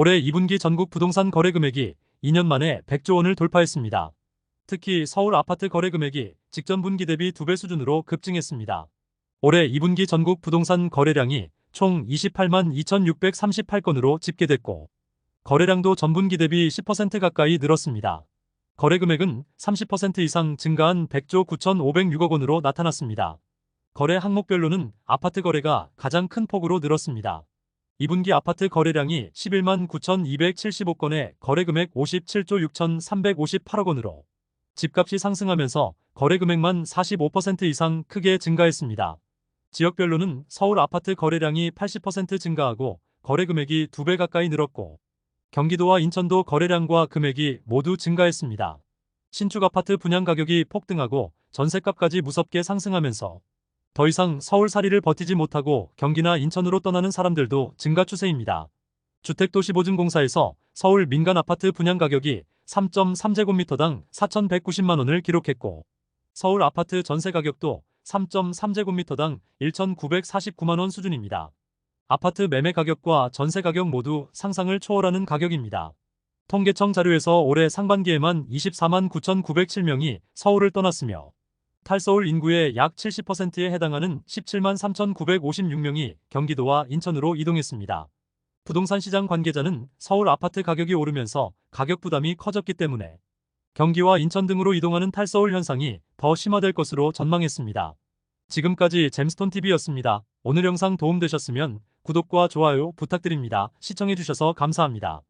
올해 2분기 전국 부동산 거래 금액이 2년 만에 100조 원을 돌파했습니다. 특히 서울 아파트 거래 금액이 직전 분기 대비 2배 수준으로 급증했습니다. 올해 2분기 전국 부동산 거래량이 총 28만 2,638건으로 집계됐고 거래량도 전분기 대비 10% 가까이 늘었습니다. 거래 금액은 30% 이상 증가한 100조 9,506억 원으로 나타났습니다. 거래 항목별로는 아파트 거래가 가장 큰 폭으로 늘었습니다. 2분기 아파트 거래량이 11만 9,275건에 거래 금액 57조 6,358억 원으로 집값이 상승하면서 거래 금액만 45% 이상 크게 증가했습니다. 지역별로는 서울 아파트 거래량이 80% 증가하고 거래 금액이 2배 가까이 늘었고 경기도와 인천도 거래량과 금액이 모두 증가했습니다. 신축 아파트 분양 가격이 폭등하고 전셋값까지 무섭게 상승하면서 더 이상 서울살이를 버티지 못하고 경기나 인천으로 떠나는 사람들도 증가 추세입니다. 주택도시보증공사에서 서울 민간 아파트 분양 가격이 3.3제곱미터당 4,190만 원을 기록했고 서울 아파트 전세 가격도 3.3제곱미터당 1,949만 원 수준입니다. 아파트 매매 가격과 전세 가격 모두 상상을 초월하는 가격입니다. 통계청 자료에서 올해 상반기에만 24만 9,907명이 서울을 떠났으며 탈서울 인구의 약 70%에 해당하는 17만 3,956명이 경기도와 인천으로 이동했습니다. 부동산 시장 관계자는 서울 아파트 가격이 오르면서 가격 부담이 커졌기 때문에 경기와 인천 등으로 이동하는 탈서울 현상이 더 심화될 것으로 전망했습니다. 지금까지 잼스톤TV였습니다. 오늘 영상 도움되셨으면 구독과 좋아요 부탁드립니다. 시청해주셔서 감사합니다.